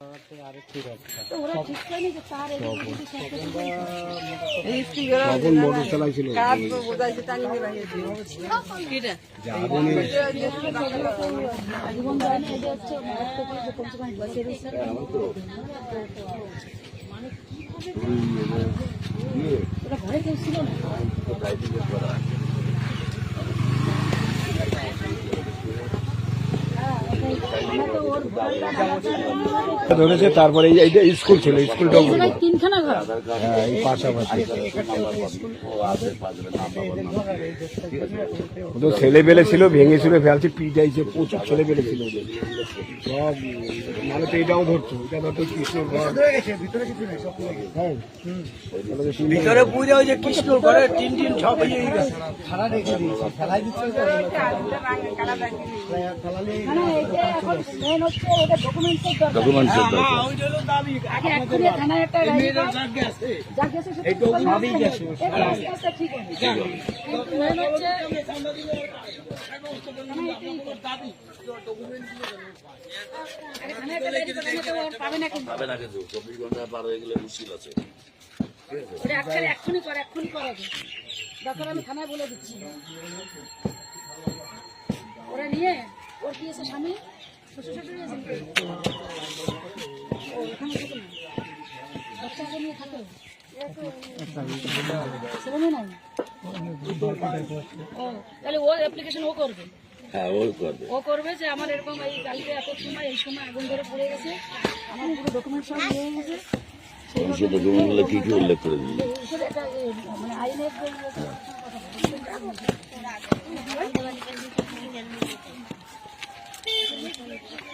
তো ওরা ঠিক করেনি যে তার এদিকে যদি সরকারি তখন মোটর চালাইছিল জীবন যায়নি এটা হচ্ছে মায়ের থেকে যে কমসে কম বাঁচিয়ে দিচ্ছে ওরা ঘরে কেউ ছিল না হ্যাঁ, ওটাই। আমরা তো ওর ঘরটা বানাতে ধরেছে তারপরে এইটা স্কুল ছিল স্কুলটা এই জায়গায় তিনখানা ঘর। হ্যাঁ এই পাশাপাশি। তো ছেলে পেলে ছিল ভেঙে ছিল ফেলছে পিটাইছে প্রচুর ছেলে পেলে ছিল সব মানে তো এটাও ধরছো এটা ধরতো কৃষ্ণ ঘর। হ্যাঁ। ভিতরে পুজো ওই যে কৃষ্ণ করে টিন টিন সব ইয়ে গেছে। এটা এখন মেন হচ্ছে ওটা ডকুমেন্টসের দরকার। ওই জন্য দাবি আগে এক্ষুনি থানায় একটা ডায়েরি কর। সব গেছে। যা গেছে সেটা সবই গেছে। আস্তে আস্তে ঠিক হবে। কিন্তু main হচ্ছে আগে থানায় একটা ডায়েরি করে নিতে হবে, পাবে না কিন্তু। পাবে না কিন্তু চব্বিশ ঘণ্টা পার হয়ে গেলে মুশকিল আছে। এক্ষুনি কর, এক্ষুনি কর। দরকার আমি থানায় বলে দিচ্ছি। ওরা নিয়ে ওর কি আছে স্বামী? আছে নাকি? ও তাহলে অ্যাপ্লিকেশন ও করবে হ্যাঁ ও করবে যে আমার এরকম এই কালকে এত সময় এই সময় আগুন ধরে পড়ে গেছে আমার পুরো ডকুমেন্ট সব নিয়ে গেছে আইনের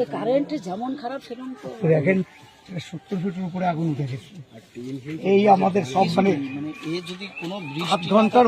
এই কারেন্ট যেমন খারাপ সেরকম তো দেখেন সত্তর ফিটের উপরে আগুন উঠে গেছে। এই আমাদের সব মানে মানে এ যদি কোনো ঘণ্টার